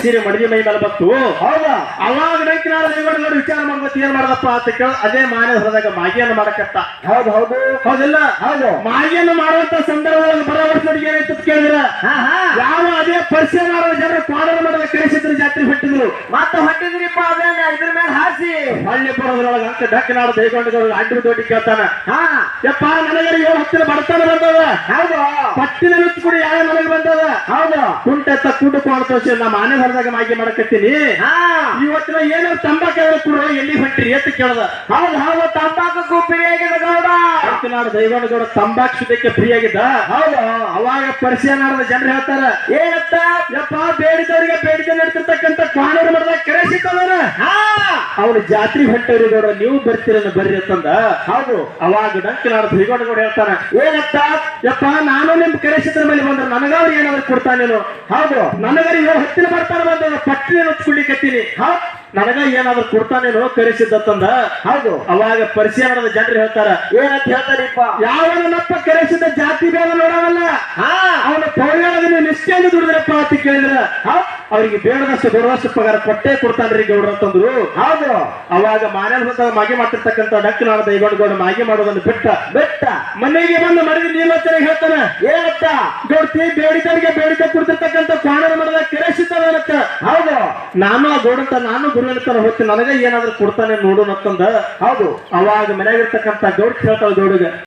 ಸೀರೆ ಮಡಗಿ ಮೈ ಮೇಲೆ ಬತ್ತು ಹೌದಾ? ಅವಾಗ ದೇವರ ನೋಡಿ ವಿಚಾರ ಮಾಡ್ಬೇಕು ಏನ್ ಮಾಡ್ದಪ್ಪ ಅಂತ ಕೇಳ ಅದೇ ಮಾನ್ಯ ಹೊರದಾಗ ಮಾಗಿಯನ್ನು ಮಾಡಕತ್ತ. ಹೌದು ಹೌದು. ಹೌದಿಲ್ಲ? ಹೌದು. ಮಾಗಿಯನ್ನು ಮಾಡುವಂತ ಸಂದರ್ಭದಲ್ಲಿ ಬರೋ ವರ್ಷ ನೋಡಿ ಏನಾಯ್ತು ಕೇಳಿದ್ರ? ಯಾವ ಅದೇ ಪರಿಚಯ ಮಾಡೋ ಜನರು ಕ್ವಾಡರ ಮಾಡಲು ಕಳಿಸಿದ್ರು ಜಾತ್ರೆ ಬಿಟ್ಟಿದ್ರು. ಮತ್ತ ಹೊಟ್ಟಿದ್ರಿಪ್ಪ ಅದೇನ ಇದ್ರ ಮೇಲೆ ಹಾಸಿ ಹಳ್ಳಿ ಬರೋದ್ರೊಳಗೆ ಅಂತ ಡಕ್ ದೇಗೊಂಡಿದ್ರು ಅಂಡ್ರು ದೊಡ್ಡಿ ಕೇಳ್ತಾನ. ಹಾ. ಯಪ್ಪ ನನಗರಿ ಏಳು ಹತ್ತಿರ ಬಡತನ ಬಂದದ? ಹೌದು. ಪಟ್ಟಿನ ನುಚ್ಚು ಕುಡಿ ಯಾವ ನನಗೆ ಕುಂಟೆತ್ತ ಕುಂಟು ಕೋಣ ನಮ್ಮ ಆನೆ ಹೊರದಾಗ ಮಾಗಿ ಮಾಡಕತ್ತೀನಿ. ಇವತ್ತಿನ ಏನೋ ತಂಬಾಕ ಕೂಡ ಎಲ್ಲಿ ಹೊಂಟಿರಿ ಎತ್ತ ಕೇಳದ. ಹೌದು ಹೌದು ತಂಬಾಕು ಆಗಿದ ಗೌಡ. ನಾಡು ಗೌಡ ತಂಬಾಕ್ ಶುದ್ಧಕ್ಕೆ ಫ್ರೀ ಆಗಿದ್ದ ಹೌದು. ಅವಾಗ ಪರಿಚಯ ಜನ ಜನರು ಹೇಳ್ತಾರ ಏನತ್ತ ಯಪ್ಪ ಬೇಡಿದವರಿಗೆ ಬೇಡಿಕೆ ನಡ್ತಿರ್ತಕ್ಕಂಥ ಹಾ ಅವನು ಜಾತ್ರೆ ಹೊಂಟವ್ರಿ ಗೌಡ ನೀವು ಬರ್ತೀರನ್ನ ಬರ್ರಿ ಅಂತಂದ. ಹೌದು. ಅವಾಗ ಡಂಕಿ ನಾಡು ದೈವನಗೌಡ ಹೇಳ್ತಾನ ಏನತ್ತ ಯಪ್ಪ ನಾನು ನಿಮ್ ಕರೆಸಿದ್ರ ಮೇಲೆ ಬಂದ್ರೆ ನನಗಾದ್ರು ಏನಾದ್ರು ಕೊಡ್ತಾನೇನು? ಹೌದು. ನನಗರಿ ಇವಾಗ ಹತ್ತಿರ ಬರ್ತಾನೆ ಬಂದ ಪಟ್ಟಿ ಹಚ್ಕೊಳ್ಳಿಕತ್ತೀನಿ ಹೌದು ನನಗ ಏನಾದ್ರು ಕೊಡ್ತಾನೇನೋ ಕರೆಸಿದ್ದತ್ತಂದ? ಹೌದು. ಅವಾಗ ಪರಿಚಯ ಮಾಡಿದ ಜನರು ಹೇಳ್ತಾರ ಏನಂತ ಹೇಳ್ತಾರಿಪ್ಪ? ಯಾವನಪ್ಪ ಕರೆಸಿದ ಜಾತಿ ಬೇಗ ನೋಡವಲ್ಲ? ಅವನ ಪೌರ್ಯಾಳದ ನೀವು ನಿಷ್ಠೆಯನ್ನು ದುಡಿದ್ರಪ್ಪ ಅಂತ ಕೇಳಿದ್ರ. ಅವ್ರಿಗೆ ಬೇಡದಷ್ಟು ಕೊಡುವಷ್ಟು ಪಗಾರ ಕೊಟ್ಟೆ ಕೊಡ್ತಾನ್ರಿ ಗೌಡ್ರ ಅಂತಂದ್ರು. ಹೌದು. ಅವಾಗ ಬಂದಾಗ ಮಾಗಿ ಮಾಡ್ತಿರ್ತಕ್ಕಂಥ ಡಕ್ ನಾಡ ಗೌಡ ಮಾಗಿ ಮಾಡೋದನ್ನು ಬಿಟ್ಟ. ಬೆಟ್ಟ. ಮನೆಗೆ ಬಂದು ಮಡಿದ ನೀಲೋಚನೆ ಹೇಳ್ತಾನೆ. ಏನಪ್ಪ ಗೌಡ್ತಿ ಬೇಡಿದವರಿಗೆ ಬೇಡಿಕೆ ಕೊಡ್ತಿರ್ತಕ್ಕಂಥ ಕ್ವಾಣರ ಮಡದ ಕೆರೆಸಿದ್ದಾನಂತ ಹೌದು. ನಾನು ಗೋಡಂತ ನಾನು ಗುರುವಿನ ಹೊತ್ತು ನನಗೆ ಏನಾದ್ರೂ ಕೊಡ್ತಾನೆ ನೋಡು ಅಂತಂದ ಹೌದು. ಅವಾಗ ಮನೆಯಾಗಿರ್ತಕ್ಕಂಥ ಗೌಡ್ ಕೇಳ್ತಾಳ ಗೌಡಿಗೆ